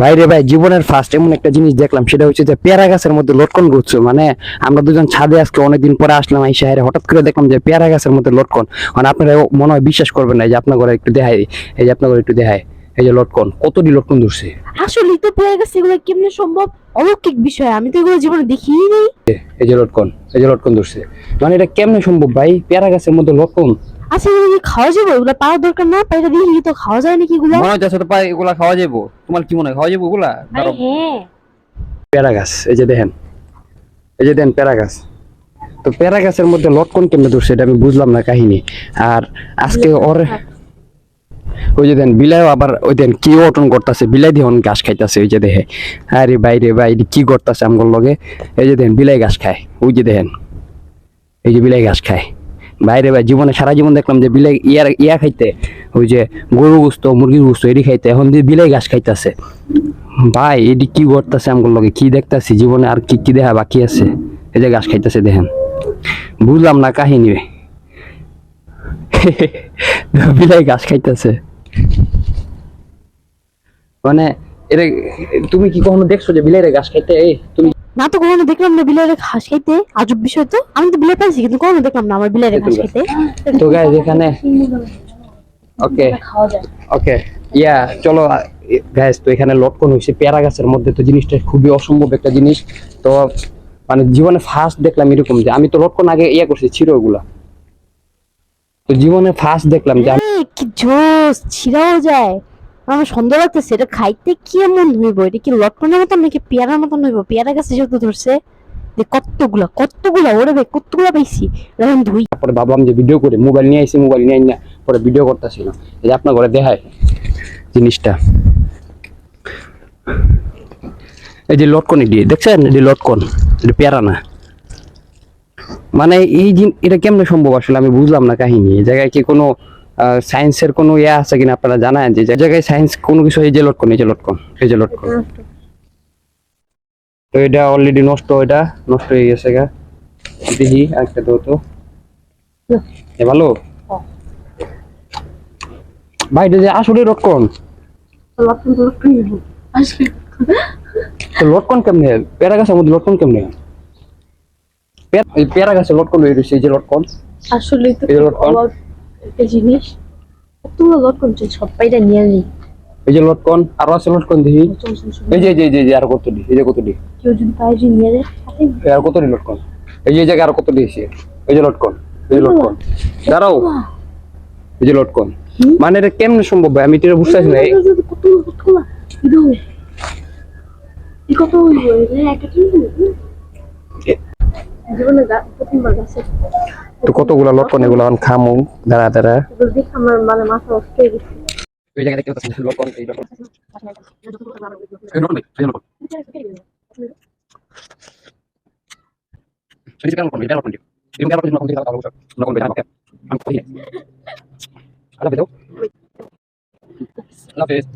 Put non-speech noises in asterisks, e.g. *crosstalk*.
ভাইরে ভাই জীবনের ফার্স্ট এমন একটা জিনিস দেখলাম সেটা হচ্ছে যে পেয়ারা গাছের মধ্যে লটকন ঘুরছে। মানে আমরা দুজন ছাদে আজকে অনেকদিন পরে আসলাম এই শহরে হঠাৎ করে দেখলাম যে পেয়ারা গাছের মধ্যে লটকন। মানে আপনারা মনে হয় বিশ্বাস করবেন না যে আপনার ঘরে একটু দেখাই এই যে আপনার ঘরে একটু দেখায় এই যে লটকন কতটি লটকন ধরছে? আসলে তো পেয়ে গেছে এগুলো কেমনে সম্ভব? অলৌকিক বিষয় আমি তো এগুলো জীবনে দেখিনি নাই। এই যে লটকন এই যে লটকন ধরছে। মানে এটা কেমনে সম্ভব ভাই? পেয়ারা গাছের মধ্যে লটকন? আচ্ছা এগুলো কি খাওয়া যাবে? এগুলো পাওয়ার দরকার না? পাইটা দিয়ে তো খাওয়া যায় নাকি এগুলো? মনে হচ্ছে তো পাই এগুলা খাওয়া যাব তোমার কি মনে হয় খাওয়া যাব এগুলা? আরে হ্যাঁ। পেয়ারা গাছ এই যে দেখেন এই যে দেখেন পেয়ারা গাছ। তো পেয়ারা গাছের মধ্যে লটকন কেমনে ধরছে এটা আমি বুঝলাম না কাহিনী। আর আজকে ওর ওই যে দেন বিলাইও আবার ওই দেন কি অটন করতেছে। বিলাই দিয়ে অন ঘাস খাইতেছে ওই যে দেখে। আরে বাইরে ভাই এটা কি করতেছে আমগর লগে? এই যে দেখেন বিলাই ঘাস খায়। ওই যে দেখেন এই যে বিলাই ঘাস খায়। বাইরে ভাই জীবনে, সারা জীবন দেখলাম যে বিলাই ইয়ার ইয়া খাইতে, ওই যে গরু গুস্ত, মুরগির গুস্ত এটি খাইতে, এখন দিয়ে বিলাই ঘাস খাইতেছে। ভাই এটি কি করতেছে আমগুলো লগে, কি দেখতাছি? জীবনে আর কি কি দেখা বাকি আছে? এই যে ঘাস খাইতেছে দেখেন। বুঝলাম না কাহিনী। *laughs* বিলাই ঘাস খাইতেছে। মানে এটা তুমি কি কখনো দেখছ যে বিলাইরে ঘাস খাইতে? এই, তুমি না তো কখনো দেখলাম না বিলাইয়ের ঘাস খাইতে আজব বিষয় তো। আমি তো বিলাই পাইছি কিন্তু কখনো দেখলাম না আমার বিলাইয়ের ঘাস খাইতে তো গাইজ এখানে ওকে ওকে ইয়া চলো গ্যাস তো এখানে লটকন হয়েছে পেয়ারা গাছের মধ্যে তো জিনিসটা খুবই অসম্ভব একটা জিনিস। তো মানে জীবনে ফার্স্ট দেখলাম এরকম যে আমি তো লটকন আগে ইয়া করছি ছিল ওগুলা তো জীবনে ফার্স্ট দেখলাম যে কি জোস ছিড়াও যায়। আমার সন্দেহ লাগতেছে, এটা খাইতে কি এমন হইব? এটা কি লটকনের মতন নাকি পেয়ারার মতন হইব? পেয়ারা গাছে যেহেতু ধরছে, যে কতগুলা কতগুলা, ওরে ভাই, কতগুলা পাইছি? এখন ধুই। পরে ভাবলাম যে ভিডিও করি মোবাইল নিয়ে আইসি মোবাইল নিয়ে না পরে ভিডিও এই যে আপনার ঘরে দেখায় জিনিসটা। এই যে লটকন এটি, দেখছেন? এটি লটকন, এটি পেয়ারা না। মানে এই জিন এটা কেমনে সম্ভব আসলে আমি বুঝলাম না কাহিনী। এই জায়গায় কি কোনো সায়েন্সের কোনো ইয়ে আছে কিনা আপনারা জানায় যে জায়গায় সায়েন্স কোনো কিছু এই যে লটকন এই যে লটকন এই যে লটকন তো এটা অলরেডি নষ্ট এটা নষ্ট হয়ে গেছে গা। দেখি একটা তো তো। এ ভালো? ভাই এটা যে আসলে লটকন? লটকন কেমনে? পেয়ারা গাছের মধ্যে লটকন কেমনে? পেয়ারা- গাছে লটকন হয়ে রয়েছে এই যে লটকন। আসলে তো লটকন। একটা জিনিস লটকন চল সবাইটা নিয়ে নি এই যে লটকন আরও আছে লটকন দেখি এই যে এই যে যে- যে আর কতটি এই যে কতটি কেউ যদি পায়ে যদি নিয়ে যায় আর কতটি লটকন এই যে জায়গায় আর কতটি এসে এই যে লটকন এই যে লটকন দাঁড়াও এই যে লটকন মানে এটা কেমনে সম্ভব ভাই আমি এটা বুঝতেছি না এই কত হইব এটা একটা কি এ- জীবনে গা- প্রথমবার গাছে তো কতগুলা লটকন এগুলো এখন খামু দাঁড়া দাঁড়া এগুলো দেখে আমার মানে মাথা নষ্ট হয়ে গেছে এই জায়গায় দেখতে পাচ্ছেন লটকন এই লটকন এই লটকন এই লটকন Jadi sekarang lotong, ini lotong dia. Jadi mungkin lotong lotong kita tahu lotong beda pakai. Am kau ini. Ada betul? Love it.